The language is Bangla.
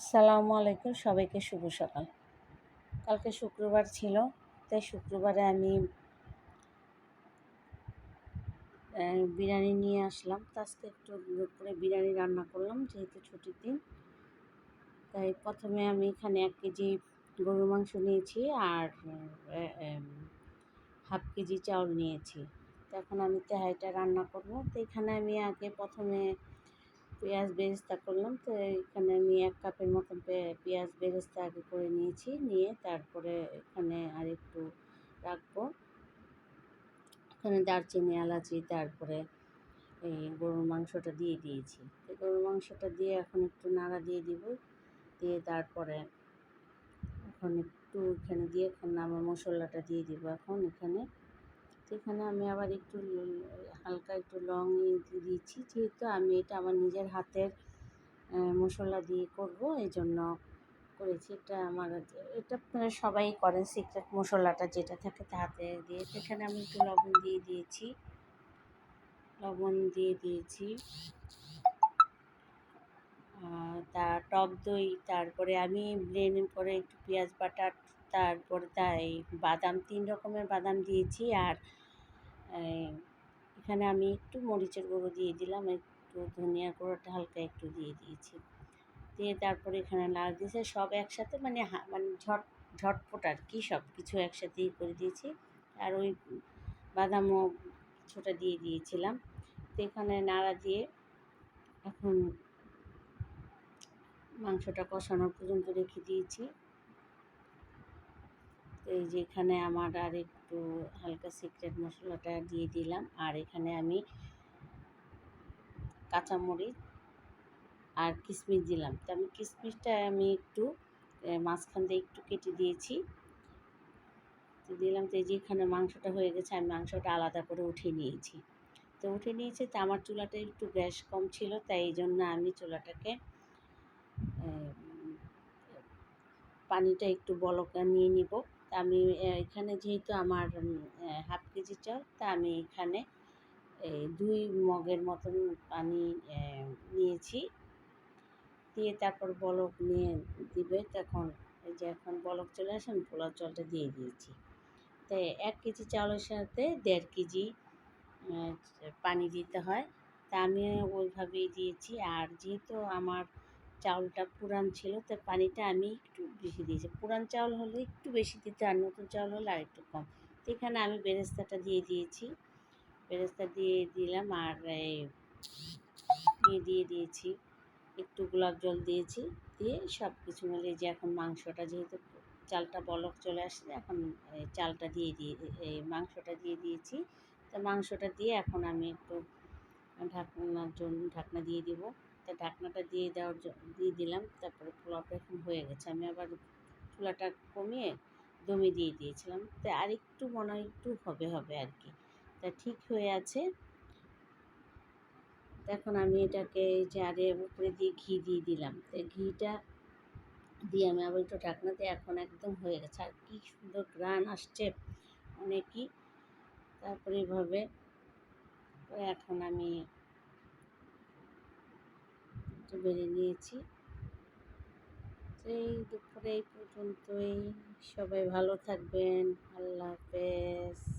আসসালামু আলাইকুম, সবাইকে শুভ সকাল। কালকে শুক্রবার ছিল, তাই শুক্রবারে আমি বিরিয়ানি নিয়ে আসলাম। তো আজকে একটু করে বিরিয়ানি রান্না করলাম, যেহেতু ছুটির দিন। তাই প্রথমে আমি এখানে এক কেজি গরুর মাংস নিয়েছি আর হাফ কেজি চাউল নিয়েছি। তো এখন আমি তেহাইটা রান্না করব। তো এখানে আমি আগে প্রথমে পেঁয়াজ বেরেস্তা করলাম। তো এখানে আমি এক কাপের মতন পেঁয়াজ বেরেস্তা আগে করে নিয়েছি। নিয়ে তারপরে এখানে আর একটু রাখব। এখানে দারচিনি, এলাচি, তারপরে এই গরুর মাংসটা দিয়ে দিয়েছি। তো গরুর মাংসটা দিয়ে এখন একটু নাড়া দিয়ে দিব। দিয়ে তারপরে এখন একটু এখানে দিয়ে এখন আমার মশলাটা দিয়ে দিব এখন এখানে। তো এখানে আমি আবার একটু হালকা একটু লং দিয়েছি যেহেতু আমি এটা আমার নিজের হাতের মশলা দিয়ে করব এই জন্য করেছি। এটা আমার এটা আপনারা সবাই করেন সিক্রেট মশলাটা যেটা থাকে তাতে দিয়ে। এখানে আমি একটু লবণ দিয়ে দিয়েছি। লবণ দিয়ে দিয়েছি। তা টক দই, তারপরে আমি ব্লেন্ড করে একটু পেঁয়াজ বাটার তারপরে তাই বাদাম, তিন রকমের বাদাম দিয়েছি। আর এখানে আমি একটু মরিচের গুঁড়ো দিয়ে দিলাম, একটু ধনিয়ার গুঁড়োটা হালকা একটু দিয়ে দিয়েছি। দিয়ে তারপরে এখানে লাল দিয়েছে, সব একসাথে মানে মানে ঝট, ঝটপট আর কি সব কিছু একসাথেই করে দিয়েছি। আর ওই বাদামও কিছুটা দিয়ে দিয়েছিলাম। তো এখানে নাড়া দিয়ে এখন মাংসটা কষানো পর্যন্ত রেখে দিয়েছি। এই যে এখানে আমার আর একটু হালকা সিক্রেট মশলাটা দিয়ে দিলাম। আর এখানে আমি কাঁচামরিচ আর কিশমিশ দিলাম। তো আমি কিশমিশটা আমি একটু মাঝখান দিয়ে একটু কেটে দিয়েছি। তো দিলাম তো এই যে এখানে মাংসটা হয়ে গেছে, আমি মাংসটা আলাদা করে উঠিয়ে নিয়েছি। তো উঠে নিয়েছি, তো আমার চুলাটা একটু গ্যাস কম ছিল, তাই এই জন্য আমি চুলাটাকে পানিটা একটু বলকা নিয়ে নিব। তা আমি এখানে যেহেতু আমার হাফ কেজি চাল, তা আমি এখানে দুই মগের মতন পানি নিয়েছি। দিয়ে তারপর বলক নিয়ে দিবে, তখন এই যে এখন বলক চলে আসে, আমি পোলাও চালটা দিয়ে দিয়েছি। তাই এক কেজি চালের সাথে দেড় কেজি পানি দিতে হয়। তা আমি ওইভাবেই দিয়েছি। আর যেহেতু আমার চাউলটা পুরান ছিল, তো পানিটা আমি একটু বেশি দিয়েছি। পুরান চাউল হলে একটু বেশি দিতে আর নতুন চাউল হলে আর একটু কম। তো এখানে আমি বেরেস্তাটা দিয়ে দিয়েছি। বেরেস্তা দিয়ে দিলাম আর দিয়ে দিয়ে দিয়েছি, একটু গোলাপ জল দিয়েছি, দিয়ে সব কিছু মিলে যে এখন মাংসটা যেহেতু চালটা বলক চলে আসছে, এখন চালটা দিয়ে দিয়ে মাংসটা দিয়ে দিয়েছি। তো মাংসটা দিয়ে এখন আমি একটু ঢাকনার জন্য, ঢাকনা দিয়ে দিব। তা ঢাকনাটা দিয়ে দেওয়ার দিয়ে দিলাম। তারপরে পোলাওটা এখন হয়ে গেছে। আমি আবার চুলাটা কমিয়ে দমে দিয়ে দিয়েছিলাম। তো আর একটু মনে হয় একটু হবে হবে আর কি। তা ঠিক হয়ে আছে। এখন আমি এটাকে জারে উপরে দিয়ে ঘি দিয়ে দিলাম। তো ঘিটা দিয়ে আমি আবার একটু ঢাকনাতে এখন একদম হয়ে গেছে। আর কী সুন্দর গ্রান আসছে অনেকই। তারপরে এভাবে এখন আমি একটু বেড়ে নিয়েছি। এই দুপুরে এই পর্যন্তই। সবাই ভালো থাকবেন। আল্লাহ হাফেজ।